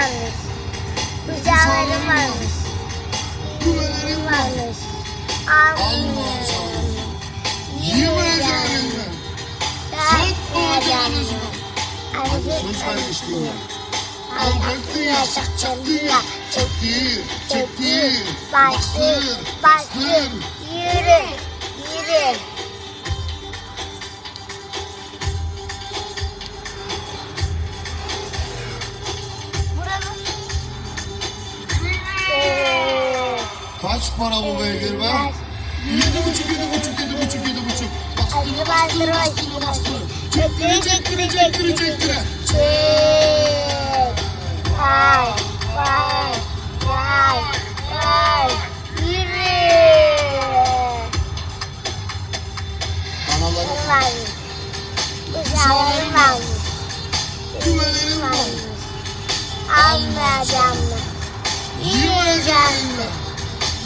varmış. Kucağları varmış. Yüreği varmış. Almıyorum. Yiyemeyeceğim. Satmayacağım. Sonuç vermişti. Alacaktı ya, sakacaktı ya. Çekti, çekti. Bastır, bastır. Yürü, yürü. Kaç para bu beygir be? Yedi buçuk, yedi buçuk, yedi buçuk, yedi buçuk. Bastır, bastır, bastır, bastır. Çektire, çektire, çektire, çektire. Çek. Vay, vay, vay, vay. Yürü. Analarım Varmış. Güzellerim varmış. güvenelim var. Varmış.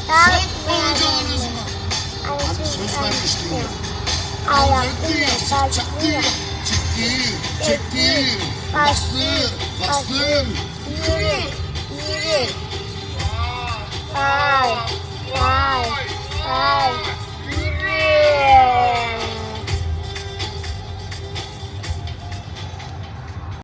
Satmayacağım Satmayacağınız mı? Hadi söz vermiştin ya. Çektir, çektir. Bastır, bastır. Yürü, yürü.